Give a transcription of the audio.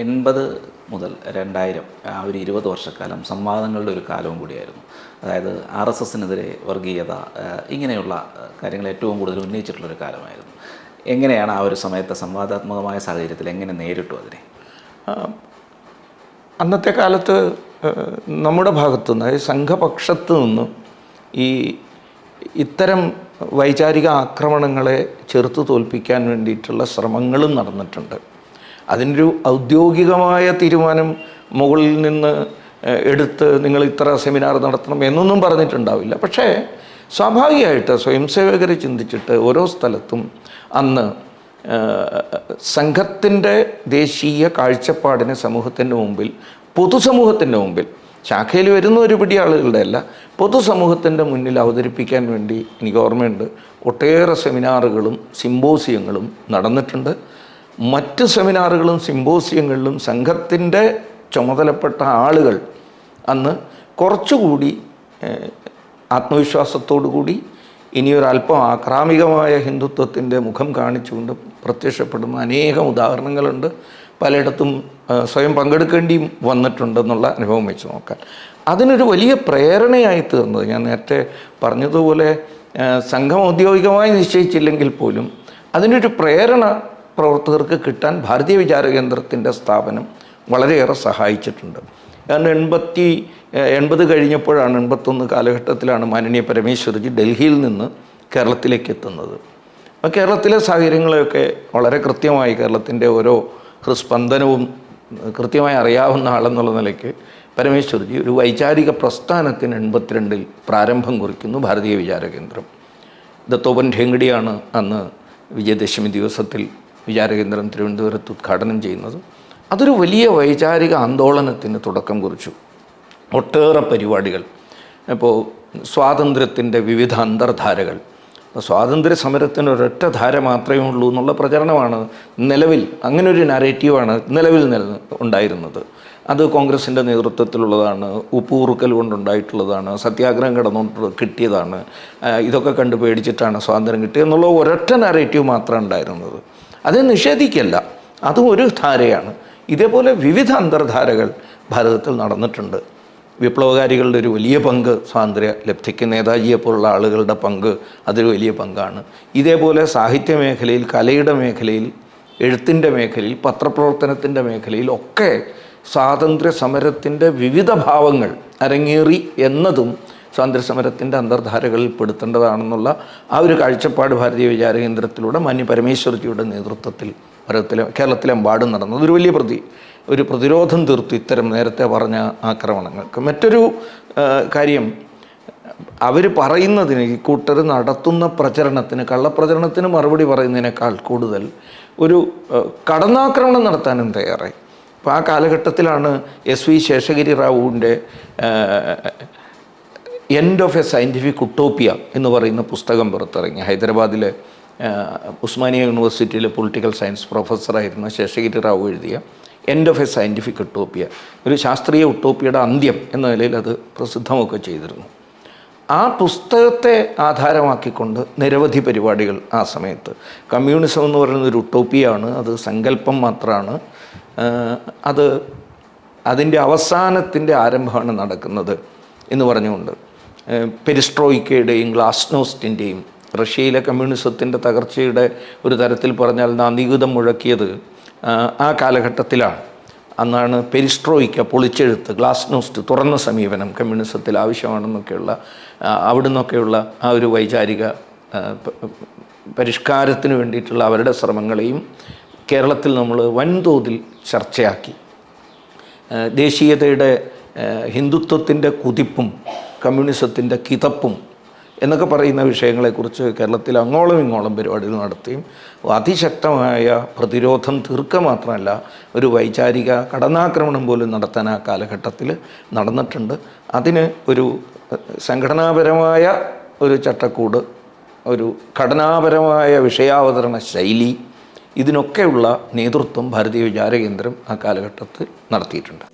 എൺപത് മുതൽ രണ്ടായിരം ആ ഒരു ഇരുപത് വർഷക്കാലം സംവാദങ്ങളുടെ ഒരു കാലവും കൂടിയായിരുന്നു. അതായത് ആർ എസ് എസിനെതിരെ വർഗീയത ഇങ്ങനെയുള്ള കാര്യങ്ങൾ ഏറ്റവും കൂടുതൽ ഉന്നയിച്ചിട്ടുള്ളൊരു കാലമായിരുന്നു. എങ്ങനെയാണ് ആ ഒരു സമയത്തെ സംവാദാത്മകമായ സാഹചര്യത്തിൽ എങ്ങനെ നേരിട്ടു അതിനെ? അന്നത്തെ കാലത്ത് നമ്മുടെ ഭാഗത്തു നിന്ന് അതായത് സംഘപക്ഷത്ത് നിന്നും ഈ ഇത്തരം വൈചാരിക ആക്രമണങ്ങളെ ചെറുത്ത് തോൽപ്പിക്കാൻ വേണ്ടിയിട്ടുള്ള ശ്രമങ്ങളും നടന്നിട്ടുണ്ട്. അതിനൊരു ഔദ്യോഗികമായ തീരുമാനം മുകളിൽ നിന്ന് എടുത്ത് നിങ്ങൾ ഇത്ര സെമിനാർ നടത്തണം എന്നൊന്നും പറഞ്ഞിട്ടുണ്ടാവില്ല. പക്ഷേ സ്വാഭാവികമായിട്ട് സ്വയംസേവകർ ചിന്തിച്ചിട്ട് ഓരോ സ്ഥലത്തും അന്ന് സംഘത്തിന്റെ ദേശീയ കാഴ്ചപ്പാടിനെ സമൂഹത്തിന്റെ മുമ്പിൽ പൊതുസമൂഹത്തിന്റെ മുമ്പിൽ ശാഖയിൽ വരുന്ന ഒരു പിടി ആളുകളുടെ അല്ല പൊതുസമൂഹത്തിന്റെ മുന്നിൽ അവതരിപ്പിക്കാൻ വേണ്ടി എനിക്ക് ഓർമ്മയുണ്ട് ഒട്ടേറെ സെമിനാറുകളും സിമ്പോസിയങ്ങളും നടന്നിട്ടുണ്ട്. മറ്റ് സെമിനാറുകളും സിമ്പോസിയങ്ങളിലും സംഘത്തിന്റെ ചുമതലപ്പെട്ട ആളുകൾ അന്ന് കുറച്ചുകൂടി ആത്മവിശ്വാസത്തോടു കൂടി ഇനിയൊരല്പം ആക്രാമികമായ ഹിന്ദുത്വത്തിന്റെ മുഖം കാണിച്ചുകൊണ്ട് പ്രത്യക്ഷപ്പെടുന്ന അനേകം ഉദാഹരണങ്ങളുണ്ട്. പലയിടത്തും സ്വയം പങ്കെടുക്കേണ്ടിയും വന്നിട്ടുണ്ടെന്നുള്ള അനുഭവം വെച്ച് നോക്കാൻ അതിനൊരു വലിയ പ്രേരണയായി തീർന്നത് ഞാൻ നേരത്തെ പറഞ്ഞതുപോലെ സംഘം ഔദ്യോഗികമായി നിശ്ചയിച്ചില്ലെങ്കിൽ പോലും അതിനൊരു പ്രേരണ പ്രവർത്തകർക്ക് കിട്ടാൻ ഭാരതീയ വിചാര കേന്ദ്രത്തിന്റെ സ്ഥാപനം വളരെയേറെ സഹായിച്ചിട്ടുണ്ട്. കാരണം എൺപത്തി എൺപത് കഴിഞ്ഞപ്പോഴാണ് എൺപത്തൊന്ന് കാലഘട്ടത്തിലാണ് മാനനീയ പരമേശ്വരജി ഡൽഹിയിൽ നിന്ന് കേരളത്തിലേക്ക് എത്തുന്നത്. അപ്പോൾ കേരളത്തിലെ സാഹചര്യങ്ങളെയൊക്കെ വളരെ കൃത്യമായി കേരളത്തിന്റെ ഓരോ ഹൃസ്പന്ദനവും കൃത്യമായി അറിയാവുന്ന ആളെന്നുള്ള നിലയ്ക്ക് പരമേശ്വരജി ഒരു വൈചാരിക പ്രസ്ഥാനത്തിന് എൺപത്തിരണ്ടിൽ പ്രാരംഭം കുറിക്കുന്നു ഭാരതീയ വിചാര കേന്ദ്രം. ദത്തോപൻ ഠേങ്കടിയാണ് അന്ന് വിജയദശമി ദിവസത്തിൽ വിചാരകേന്ദ്രം തിരുവനന്തപുരത്ത് ഉദ്ഘാടനം ചെയ്യുന്നത് അതൊരു വലിയ വൈചാരിക ആന്തോളനത്തിന് തുടക്കം കുറിച്ചു. ഒട്ടേറെ പരിപാടികൾ. ഇപ്പോൾ സ്വാതന്ത്ര്യത്തിന്റെ വിവിധ അന്തർധാരകൾ. സ്വാതന്ത്ര്യ സമരത്തിന് ഒരൊറ്റ ധാര മാത്രമേ ഉള്ളൂ എന്നുള്ള പ്രചരണമാണ് നിലവിൽ അങ്ങനെ ഒരു നരേറ്റീവാണ് നിലവിൽ നില ഉണ്ടായിരുന്നത്. അത് കോൺഗ്രസിന്റെ നേതൃത്വത്തിലുള്ളതാണ് ഉപ്പുറുക്കൽ കൊണ്ടുണ്ടായിട്ടുള്ളതാണ് സത്യാഗ്രഹം കിടന്നുകൊണ്ട് കിട്ടിയതാണ്. ഇതൊക്കെ കണ്ട് പേടിച്ചിട്ടാണ് സ്വാതന്ത്ര്യം കിട്ടിയത് എന്നുള്ള ഒരൊറ്റ നാരേറ്റീവ് മാത്രമേ ഉണ്ടായിരുന്നത്. അത് നിഷേധിക്കല്ല. അതും ഒരു ധാരയാണ്. ഇതേപോലെ വിവിധ അന്തർധാരകൾ ഭാരതത്തിൽ നടന്നിട്ടുണ്ട്. വിപ്ലവകാരികളുടെ ഒരു വലിയ പങ്ക് സ്വാതന്ത്ര്യ ലബ്ധിക്ക് നേതാജിയെ പോലുള്ള ആളുകളുടെ പങ്ക് അതൊരു വലിയ പങ്കാണ്. ഇതേപോലെ സാഹിത്യ മേഖലയിൽ കലയുടെ മേഖലയിൽ എഴുത്തിന്റെ മേഖലയിൽ പത്രപ്രവർത്തനത്തിന്റെ മേഖലയിൽ ഒക്കെ സ്വാതന്ത്ര്യ സമരത്തിന്റെ വിവിധ ഭാവങ്ങൾ അരങ്ങേറി എന്നതും സ്വാതന്ത്ര്യ സമരത്തിന്റെ അന്തർധാരകളിൽ പെടുത്തേണ്ടതാണെന്നുള്ള ആ ഒരു കാഴ്ചപ്പാട് ഭാരതീയ വിചാര കേന്ദ്രത്തിലൂടെ മാന്യ പരമേശ്വരജിയുടെ നേതൃത്വത്തിൽ ഭാരതത്തിലെ കേരളത്തിലെമ്പാടും നടന്നു. അതൊരു വലിയ പ്രതി ഒരു പ്രതിരോധം തീർത്തു ഇത്തരം നേരത്തെ പറഞ്ഞ ആക്രമണങ്ങൾക്ക്. മറ്റൊരു കാര്യം അവർ പറയുന്നതിന് ഈ കൂട്ടർ നടത്തുന്ന പ്രചരണത്തിന് കള്ളപ്രചരണത്തിന് മറുപടി പറയുന്നതിനേക്കാൾ കൂടുതൽ ഒരു കടന്നാക്രമണം നടത്താനും തയ്യാറായി. അപ്പോൾ ആ കാലഘട്ടത്തിലാണ് എസ് വി ശേഷഗിരി റാവുവിന്റെ end of a scientific utopia എന്ന് പറയുന്ന പുസ്തകം പുറത്തിറങ്ങി. ഹൈദരാബാദിലെ ഉസ്മാനിയ യൂണിവേഴ്സിറ്റിയിലെ പൊളിറ്റിക്കൽ സയൻസ് പ്രൊഫസറായിരുന്ന ശേഷഗിരി റാവു എഴുതിയ end of a scientific utopia ഒരു ശാസ്ത്രീയ ഉട്ടോപ്പിയയുടെ അന്ത്യം എന്ന നിലയിൽ അത് പ്രസിദ്ധമൊക്കെ ചെയ്തിരുന്നു. ആ പുസ്തകത്തെ ആധാരമാക്കിക്കൊണ്ട് നിരവധി പരിപാടികൾ ആ സമയത്ത്. കമ്മ്യൂണിസം എന്ന് പറയുന്ന ഒരു ഉട്ടോപ്പിയാണ്. അത് സങ്കല്പം മാത്രമാണ്. അത് അതിന്റെ അവസാനത്തിന്റെ ആരംഭമാണ് നടക്കുന്നത് എന്ന് പറഞ്ഞുകൊണ്ട് പെരിസ്ട്രോയിക്കയുടെയും ഗ്ലാസ്നോസ്റ്റിന്റെയും റഷ്യയിലെ കമ്മ്യൂണിസത്തിന്റെ തകർച്ചയുടെ ഒരു തരത്തിൽ പറഞ്ഞാൽ നാന്ദീകൃതം മുഴക്കിയത് ആ, കാലഘട്ടത്തിലാണ്. അന്നാണ് പെരിസ്ട്രോയിക്ക പൊളിച്ചെഴുത്ത് ഗ്ലാസ്നോസ്റ്റ് തുറന്ന സമീപനം കമ്മ്യൂണിസത്തിൽ ആവശ്യമാണെന്നൊക്കെയുള്ള അവിടെ നിന്നൊക്കെയുള്ള ആ ഒരു വൈചാരിക പരിഷ്കാരത്തിന് വേണ്ടിയിട്ടുള്ള അവരുടെ ശ്രമങ്ങളെയും കേരളത്തിൽ നമ്മൾ വൻതോതിൽ ചർച്ചയാക്കി. ദേശീയതയുടെ ഹിന്ദുത്വത്തിന്റെ കുതിപ്പും കമ്മ്യൂണിസത്തിന്റെ കിതപ്പും എന്നൊക്കെ പറയുന്ന വിഷയങ്ങളെക്കുറിച്ച് കേരളത്തിൽ അങ്ങോളം ഇങ്ങോളം പരിപാടികൾ നടത്തുകയും അതിശക്തമായ പ്രതിരോധം തീർക്കുക മാത്രമല്ല ഒരു വൈചാരിക കടന്നാക്രമണം പോലും നടത്താൻ ആ കാലഘട്ടത്തിൽ നടന്നിട്ടുണ്ട്. അതിന് ഒരു സംഘടനാപരമായ ഒരു ചട്ടക്കൂട് ഒരു ഘടനാപരമായ വിഷയാവതരണ ശൈലി ഇതിനൊക്കെയുള്ള നേതൃത്വം ഭാരതീയ വിചാരകേന്ദ്രം ആ കാലഘട്ടത്തിൽ നടത്തിയിട്ടുണ്ട്.